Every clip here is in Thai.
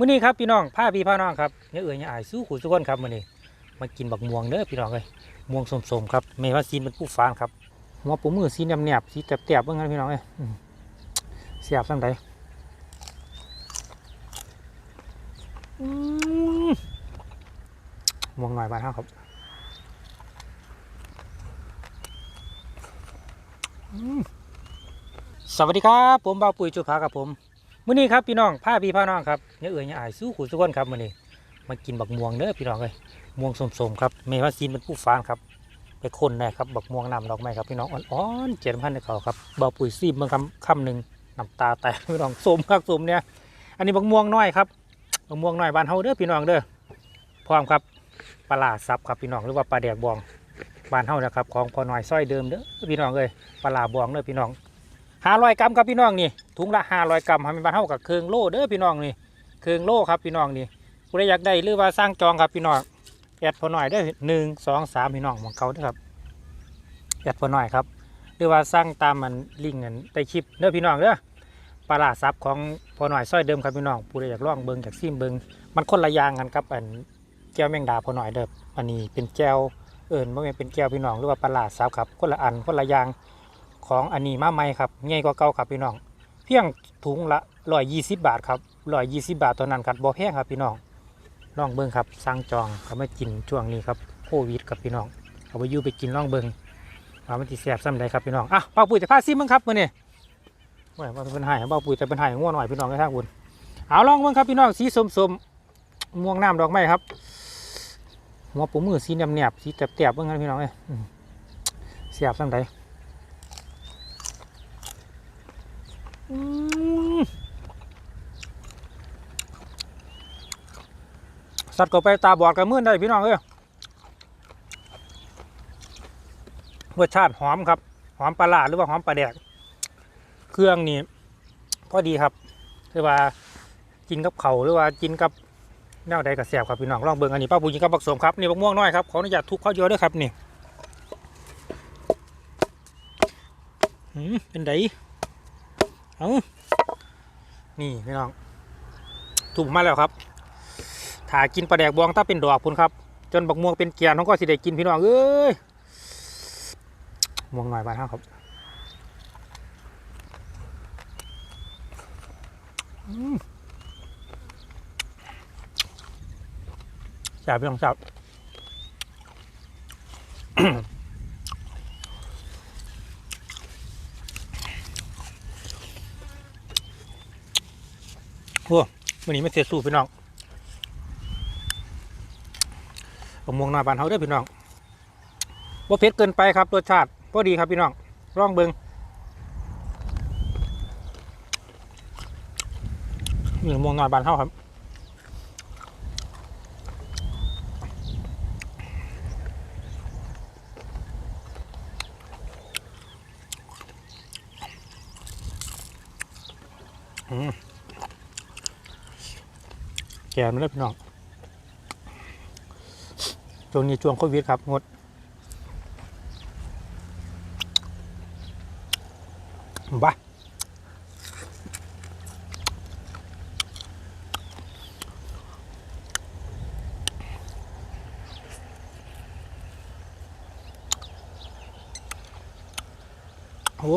มื้อนี้ครับพี่น้องพาพี่พาน้องครับเนี่ยเอ๋ยเนี่ยอายสู้ขู่สู้คนครับมื้อนี้มากินบักม่วงเด้อพี่น้องเอ้ยม่วงสมๆครับไม่ว่าซีนเป็นผู้ฟานครับหัวปูมือสีนแนบๆสีแตบๆเบิ่งกันพี่น้องเอ้ยเสียบซั่งใดม่วงหน่อยบานเฮาครับสวัสดีครับ ผมบ่าวปุ๋ยจุภาครับผม มื้อนี้ครับพี่น้องพาพี่พาน้องครับเนี่ยเอ๋ยเนี่ยอายสู้ขู่สู้คนครับมื้อนี้มากินบักม่วงเด้อพี่น้องเอ้ยม่วงสมๆครับเมว่าซีนเป็นผู้ฟานครับไปคนน่ครับบักม่วงนำดอกไม้ครับพี่น้องอ่อนๆเจ็ดพันในเขาครับเบาปุ๋ยซีบเมื่อคำคำหนึ่งน้ำตาแตกพี่น้องสมครับสมเนี่ยอันนี้บักม่วงน้อยครับบักม่วงน้อยบ้านเฮาเด้อพี่น้องเด้อพร้อมครับปลาร้าซับครับพี่น้องหรือว่าปลาแดกบองบ้านเฮานะครับของพอน้อยซอยเดิมเด้อพี่น้องเอ้ยปลาร้าบองเด้อพี่น้อง ห้าร้อยกรัมครับพี่น้องนี่ถุงละห้าร้อยกรัมทำเป็นบ้านเท่ากับเครื่องโล่เด้อพี่น้องนี่เครื่องโล่ครับพี่น้องนี่ผู้ใดอยากได้หรือว่าสร้างจองครับพี่น้องแอดพอหน่อยเด้หนึ่งสองสามพี่น้องของเขาด้ครับแอดพอหน่อยครับหรือว่าสร้างตามมันลิงก์นั้นใต้คลิปเด้อพี่น้องเด้อปลาร้าซับของพอหน่อยซอยเดิมครับพี่น้องผู้ใดอยากล่องเบิ้งอยากซิมเบิ้งมันคนละอย่างกันครับอันแก้วแมงดาพอหน่อยเด้ออันนี้เป็นแก้วเอิญว่าเป็นแก้วพี่น้องหรือว่าปลาร้าซับครับคนละอันคนละอย่าง ของอันนี้มาใหม่ครับใหญ่กว่าเก่าครับพี่น้อง เพียงถุงละร้อยยี่สิบบาทครับร้อยยี่สิบบาทเท่านั้นครับบ่แพงครับพี่น้องลองเบิ้งครับสั่งจองเขาไม่กินช่วงนี้ครับโควิดครับพี่น้องเอาไปยู่ไปกินลองเบิ้งว่ามันติแสบซ้ำใดครับพี่น้องอะป้าปุ๋ยจะพาซิมั้งครับมื่อนี้ว่าว่าเป็นไห้ป้าปุ๋ยแต่เป็นไห้ง่วงหน่อยพี่น้องในทางบุญเอาลองเบิ้งครับพี่น้องสีสมสมม่วงน้ำดอกไม้ครับหัวปูมือสีแนบๆสีแตบๆเบิ้งครับพี่น้องเอ้ยอืมเสียบซ้ำใด อืม สัตว์ก็ไปตาบอดกับมือได้พี่น้องเอ้ยรสชาติหอมครับ หอมปลาร้าหรือว่าหอมปลาแดก เครื่องนี่พอดีครับคือว่ากินกับเขาหรือว่ากินกับแนวใดกับแสบครับพี่น้องลองเบิ่งอันนี้ป้าปูกินกับบักสมครับนี่บักม่วงน้อยครับขออนุญาตทุกข้าวเยอะด้วยครับนี่หืมเป็นได เอานี่พี่น้อง ถูกมาแล้วครับถ้ากินปลาแดกบองถ้าเป็นดอกพุ่นครับ จนบักม่วงเป็นเกียร์น้องก็สิได้กินพี่น้องเอ้ยม่วงหน่อยบานห้าครับอืมจับพี่น้องจับ โอ้วันนี้ไม่เสียสูตรพี่น้องผมมวงหน้าบานเฮาเด้อพี่น้องบ่เผ็ดเกินไปครับรสชาติพอดีครับพี่น้องลองเบิงนี่มวงหน้าบานเฮาครับอืม แก่มาแล้วพี่น้องช่วงนี้ช่วงโควิดครับงดบ้าโอ้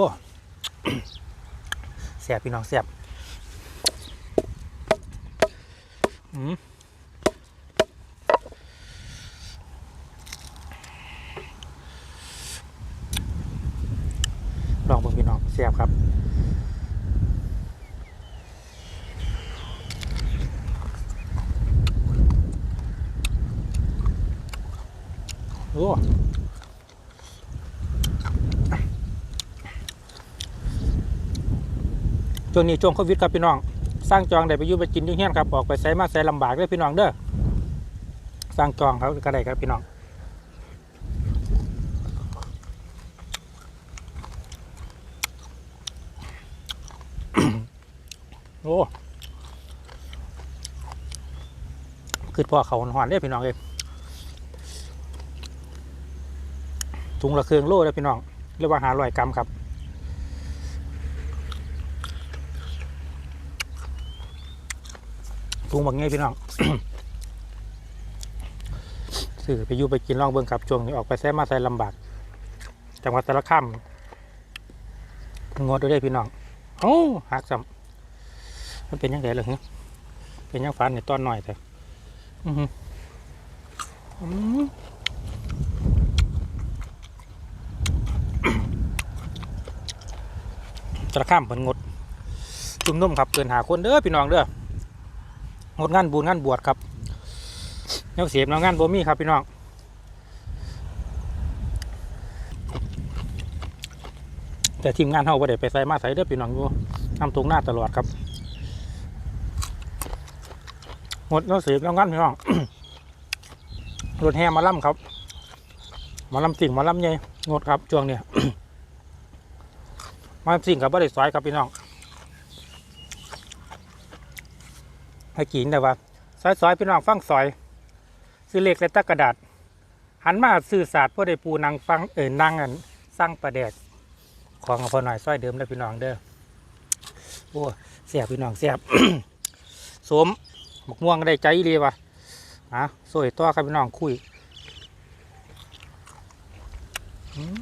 แสบพี่น้องแสบ อืม ลองเบิ่งพี่น้องเสียบครับโอ้ช่วงนี้ช่วงโควิดครับพี่น้อง สร้างจองได้ไปอยู่ไปกินยุ่งเฮี้ยนครับออกไปใส่มาใส่ลำบากเลยพี่น้องเด้อสร้างจองเขาก็ได้ครับพี่น้องโอ้คือพ่อเขาหอนๆเด้พี่น้องเลยถุงละเครื่องโลเด้พี่น้องเรียกว่าหาร้อยกรัมครับ ถุงบางไงพี่น้องซื้อไปยู่ไปกินลองเบิ่งครับช่วงนี้ออกไปแซ่มาใส่ลำบากจังหวัดสารคามงดด้วยเด้พี่น้องโอ้หักซ้ำมันเป็นยังไงล่ะฮะเป็นยังฟันในตอนหน่อยแต่อือหืออืมสารคามเพิ่นงดจุ่มนุ่มครับเกินหาคนเด้อพี่น้องเด้อ งดงานบุญงานบวชครับแนวเสียบแนวงานบ่มีครับพี่น้องแต่ทีมงานเขาบ่ได้ไปใส่มาใส่เด้อพี่น้องอยู่นำตรงหน้าตลอดครับหมดแล้วเสียบแล้วงั้นพี่น้องรถแห่มาล่ำครับ มาล่ำสิ่งมาล่ำใหญ่งดครับช่วงเนี้ยมาสิ่งกับบ่ได้ซอยครับพี่น้อง ให้กินแต่ว่าซอยซอยๆพี่น้องฟังซอย ซื้อเหล็กและตะกระดาษ หันมาซื้อศาสตร์เพื่อได้ปูนางฟังเอ่ยนางอันสร้างประแดกของเอาพอหน่อยซอยเดิมได้อพี่น้องเด้อโอ้เสียบพี่น้องเสียบสวมหมกม่วงได้ใจดีว่ะฮะสวยตัวครับพี่น้องคุยอืม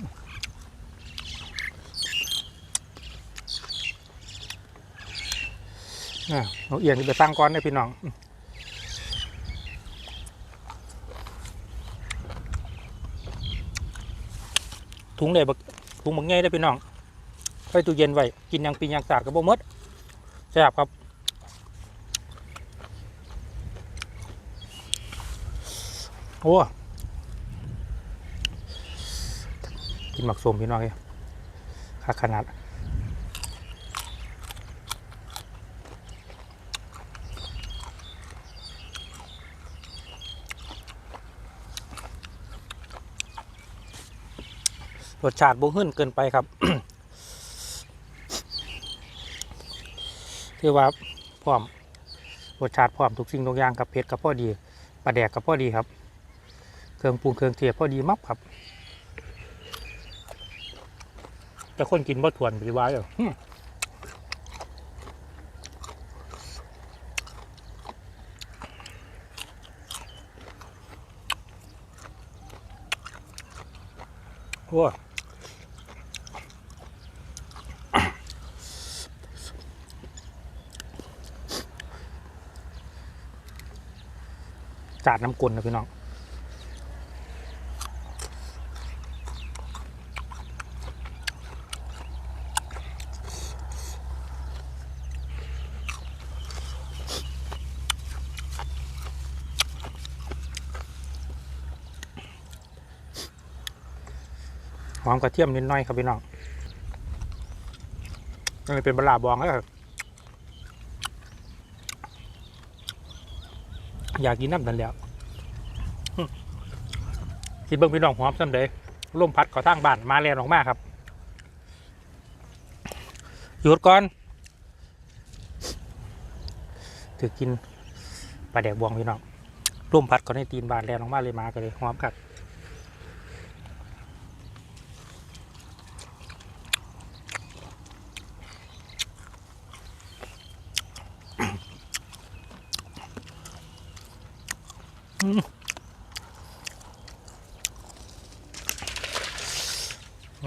เอาเอียงไปตั้งก้อนได้พี่น้องถุงได้บักถุงบักใหญ่ได้พี่น้องไว้ตู้เย็นไว้กินยังปีนยังสาดกับโบมดแซ่บครับโอ้กินหมักสมพี่น้องเลยคักขนาด รสชาติบ่หึ่นเกินไปครับคือว่าพร้อมรสชาติพร้อมทุกสิ่งทุกอย่างกับเผ็ดกับพอดีปลาแดกกับพอดีครับ เครื่องปรุงเครื่องเทียบพอดีมักครับแต่คนกินบ่ถวนไปฏิวายเหรอหึโอ้าดน้ำกลนนะพี่น้องหอมกระเทียมนิดหน่อยครับพี่น้องนี่เป็นบลาบองแล้ว อยากกินน้ำนั่นแหล้วคิดเบิ้งพี่น้องหอมซ้ำเลยลมพัดเขอทางบ้านมาแรงออกมาครับ หยุดก่อนถือกินปลาแดกบวงพี่น้องลมพัดเขาในตีนบานแรงออกมาเลยมากันเลยหอม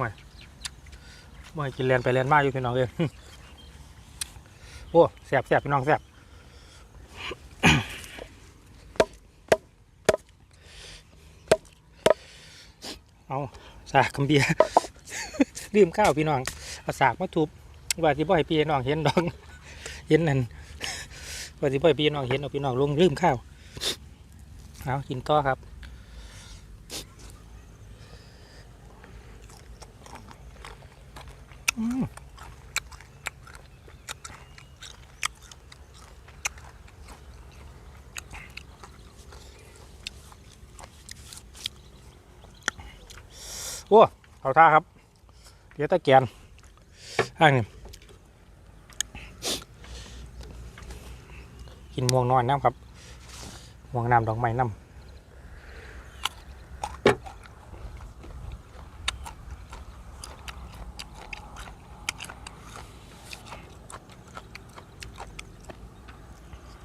ครับบ่กินแลนไปแลนมาอยู่พี่น้องเอ้ยโอ้แสบแสบพี่น้องแสบเอาสากกำเบียร์ลืมข้าวพี่น้องเอาสากมาทุบว่าที่บ่ให้พี่น้องเห็นดองเห็นนั่นว่าที่บ่ให้พี่น้องเห็นเอาพี่น้องลงลืมข้าวเอากินต่อครับ อ้เอาท่าครับเดี๋ยวตะแกนอันนี้กินม่วงน้อยน้ำครับม่วงน้ำดอกไม้น้ำ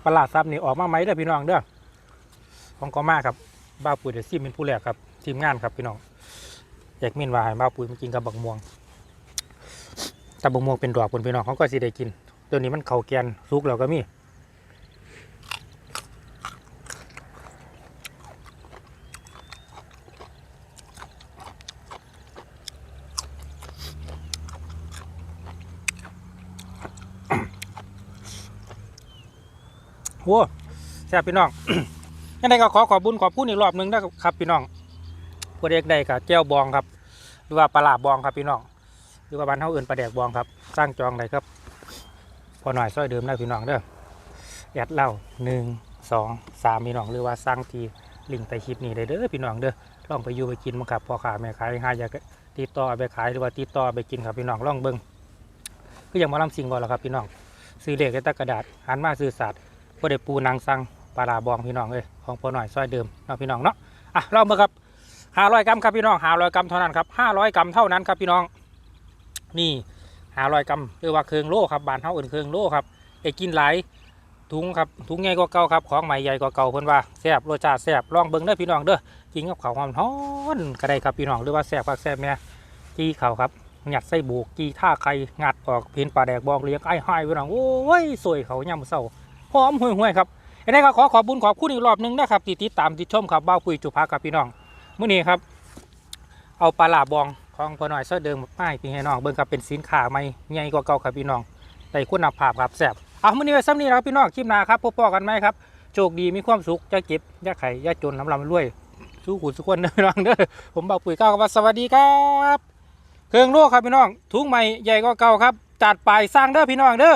ปลาร้าซับนี่ออกมาไหมเด้อพี่น้องเด้อของก็มาครับบ้าปุ๋ยเดี๋ยวซิมเป็นผู้แรกครับทีมงานครับพี่น้อง อยากมินว่าให้บ้าปุ๋ยมากินกับบักม่วงแต่บักม่วงเป็นดอกคนพี่น้องเขาก็สิได้กินตัวนี้มันเข่าแกนสุกแล้วก็มีโว้แซ่บพี่น้องยังไงก็ขอขอบบุญขอบคุณอีกรอบนึงนะครับพี่น้อง ผู้เด็กได้กับแก้วบองครับ หรือว่าปลาหลาบองครับพี่น้องหรือว่าบ้านเฮาเอื่นปลาแดกบองครับ สร้างจองได้ครับ พอหน่อยซอยเดิมได้พี่น้องเด้อแอดเล่าหนึ่งสองสามพี่น้องหรือว่าสร้างทีลิงก์ใต้คลิปนี้ได้เด้อพี่น้องเด้อลองไปอยู่ไปกินมั้งครับพอขาแม่ขายหาอยากติดต่อไปขายหรือว่าติดต่อไปกินครับพี่น้องลองเบิ่งก็ยังมาลำสิงก่อนแล้วครับพี่น้องซื้อเลขในตะกระดาษหันมาซื้อสัตว์ก็ได้ปูนางสังปลาหลาบองพี่น้องเลยของพอหน่อยซอยเดิมเนาะพี่น้องเนาะอะลองเบิ่งครับ ห้าร้อยกรัมครับพี่น้องห้าร้อยกรัมเท่านั้นครับห้าร้อยกรัมเท่านั้นครับพี่น้อง นี่หาร้อยกรัมหรือว่าเครื่องโล่ครับบานเท่าอื่นเครื่องโล่ครับไอ้กินหลายถุงครับถุงใหญ่กว่าเก่าครับของใหม่ใหญ่กว่าเก่าเพิ่นว่าแซ่บรสชาติแซ่บลองเบิ่งเด้อพี่น้องเด้อกินกับข้าวหอมฮ้อนก็ได้ครับพี่น้องหรือว่าแซ่บคักแซ่บแม่จี้ข้าวครับหยัดไส้บูกจี้ท่าไข่งัดออกเพนปลาแดกบองเลี้ยงไอ้ห้อยพี่น้องโอ้ยสวยเขาย่ำเศร้าหอมห่วยๆครับไอ้นี่ก็ขอขอบบุญขอบคุณอีกรอบหนึงนะครับที่ติดตามติดชมครับบ้าคุยจุภากับพี่น้อง มื้อนี้ครับ เอาปลาหลาบองของพอหน่อยเสเดิมมาให้พี่ให้น้องเบิ่งครับเป็นสินค้าใหม่ใหญ่กว่าเก่าครับพี่น้องแต่คุณภาพครับแซ่บเอามื้อนี้ไว้ซ้ำนี้ครับพี่น้องคลิปหน้าครับพบปอกันไหมครับโชคดีมีความสุขอย่าเจ็บอย่าไข้อย่าจนลำลำรวยสู้ขุนสุขคนเด้อพี่น้องเด้อผมบอกปุ๋ยเก้าครับสวัสดีครับเครื่องโลกครับพี่น้องถุงใหม่ใหญ่กว่าเก่าครับจัดไปสร้างเด้อพี่น้องเด้อ